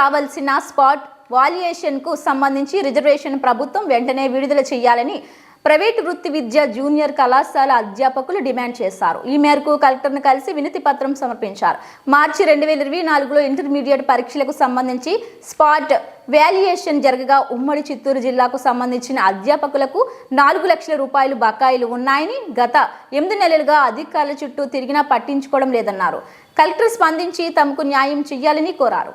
రావాల్సిన స్పాట్ వాల్యుయేషన్కు సంబంధించి రిజర్వేషన్ ప్రభుత్వం వెంటనే విడుదల చేయాలని ప్రైవేటు వృత్తి విద్య జూనియర్ కళాశాల అధ్యాపకులు డిమాండ్ చేశారు. ఈ మేరకు కలెక్టర్ను కలిసి వినతి పత్రం సమర్పించారు. మార్చి రెండు వేల ఇరవై నాలుగులో ఇంటర్మీడియట్ పరీక్షలకు సంబంధించి స్పాట్ వాల్యుయేషన్ జరగగా ఉమ్మడి చిత్తూరు జిల్లాకు సంబంధించిన అధ్యాపకులకు నాలుగు లక్షల రూపాయలు బకాయిలు ఉన్నాయని గత ఎనిమిది నెలలుగా అధికారుల చుట్టూ తిరిగినా పట్టించుకోవడం లేదన్నారు. కలెక్టర్ స్పందించి తమకు న్యాయం చేయాలని కోరారు.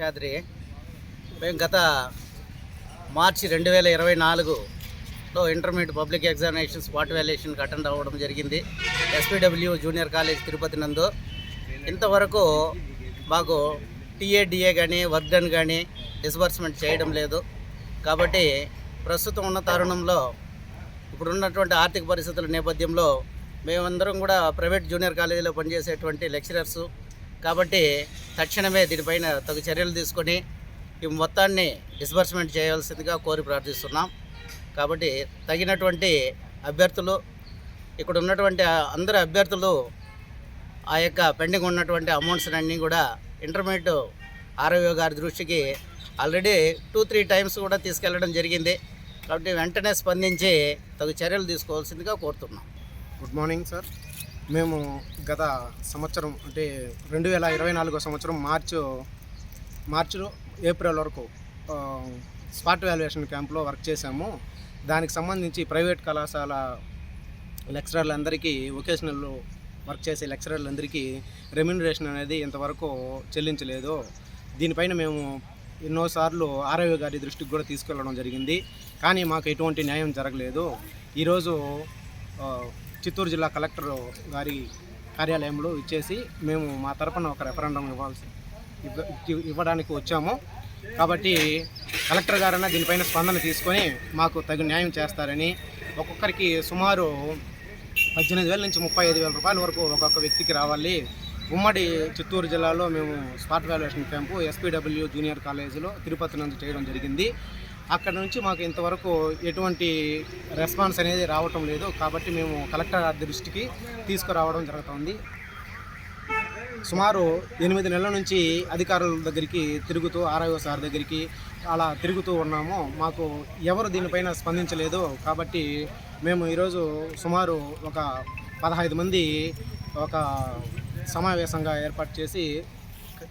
శేషాద్రి మేము గత మార్చి రెండు వేల ఇరవై నాలుగులో ఇంటర్మీడియట్ పబ్లిక్ ఎగ్జామినేషన్ స్పాట్ వాల్యుయేషన్కి అటెండ్ అవ్వడం జరిగింది. ఎస్పీడబ్ల్యూ జూనియర్ కాలేజ్ తిరుపతి నందు. ఇంతవరకు మాకు టీఏడిఏ కానీ వర్క్ డన్ కానీ డిస్బర్స్మెంట్ చేయడం లేదు. కాబట్టి ప్రస్తుతం ఉన్న తరుణంలో ఇప్పుడున్నటువంటి ఆర్థిక పరిస్థితుల నేపథ్యంలో మేమందరం కూడా ప్రైవేట్ జూనియర్ కాలేజీలో పనిచేసేటువంటి లెక్చరర్సు కాబట్టి తక్షణమే దీనిపైన తగు చర్యలు తీసుకొని ఈ మొత్తాన్ని డిస్బర్స్మెంట్ చేయవలసిందిగా కోరి ప్రార్థిస్తున్నాం. కాబట్టి తగినటువంటి అభ్యర్థులు ఇక్కడ ఉన్నటువంటి అందరు అభ్యర్థులు ఆ యొక్క పెండింగ్ ఉన్నటువంటి అమౌంట్స్ అన్నీ కూడా ఇంటర్మీడియట్ ఆర్ఓ గారి దృష్టికి ఆల్రెడీ టూ త్రీ టైమ్స్ కూడా తీసుకెళ్ళడం జరిగింది. కాబట్టి వెంటనే స్పందించి తగు చర్యలు తీసుకోవాల్సిందిగా కోరుతున్నాం. Good morning sir. మేము గత సంవత్సరం అంటే రెండు వేల ఇరవై నాలుగో సంవత్సరం మార్చు మార్చిలో ఏప్రిల్ వరకు స్పాట్ వాల్యుయేషన్ క్యాంప్లో వర్క్ చేశాము. దానికి సంబంధించి ప్రైవేట్ కళాశాల లెక్చరర్లందరికీ వొకేషనల్ వర్క్ చేసే లెక్చరర్లందరికీ రెమ్యునరేషన్ అనేది ఇంతవరకు చెల్లించలేదు. దీనిపైన మేము ఎన్నోసార్లు ఆర్ఐఓ గారి దృష్టికి కూడా తీసుకెళ్ళడం జరిగింది. కానీ మాకు ఎటువంటి న్యాయం జరగలేదు. ఈరోజు చిత్తూరు జిల్లా కలెక్టర్ గారి కార్యాలయంలో ఇచ్చేసి మేము మా తరపున ఒక రెఫరెండం ఇవ్వాల్సి ఇవ్వడానికి వచ్చాము. కాబట్టి కలెక్టర్ గారైనా దీనిపైన స్పందన తీసుకొని మాకు తగు న్యాయం చేస్తారని ఒక్కొక్కరికి సుమారు పద్దెనిమిది వేల నుంచి ముప్పై ఐదు వేల రూపాయల వరకు ఒక్కొక్క వ్యక్తికి రావాలి. ఉమ్మడి చిత్తూరు జిల్లాలో మేము spot valuation camp SPW junior కాలేజీలో తిరుపతి నందు చేయడం జరిగింది. అక్కడ నుంచి మాకు ఇంతవరకు ఎటువంటి రెస్పాన్స్ అనేది రావటం లేదు. కాబట్టి మేము కలెక్టర్ దృష్టికి తీసుకురావడం జరుగుతుంది. సుమారు ఎనిమిది నెలల నుంచి అధికారుల దగ్గరికి తిరుగుతూ ఆర్ఐఓ సార్ దగ్గరికి అలా తిరుగుతూ ఉన్నాము. మాకు ఎవరు దీనిపైన స్పందించలేదు. కాబట్టి మేము ఈరోజు సుమారు ఒక పదహైదు మంది ఒక సమావేశంగా ఏర్పాటు చేసి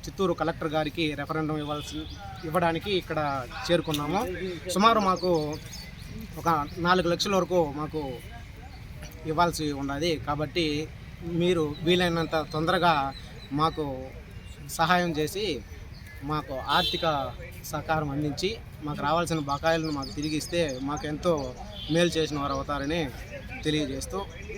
చిత్తూరు కలెక్టర్ గారికి రెఫరెండం ఇవ్వాల్సి ఇవ్వడానికి ఇక్కడ చేరుకున్నాము. సుమారు మాకు ఒక నాలుగు లక్షల వరకు మాకు ఇవ్వాల్సి ఉన్నది. కాబట్టి మీరు వీలైనంత తొందరగా మాకు సహాయం చేసి మాకు ఆర్థిక సహకారం అందించి మాకు రావాల్సిన బకాయిలను మాకు తిరిగి ఇస్తే మాకు ఎంతో మేలు చేసిన వారు అవుతారని తెలియజేస్తూ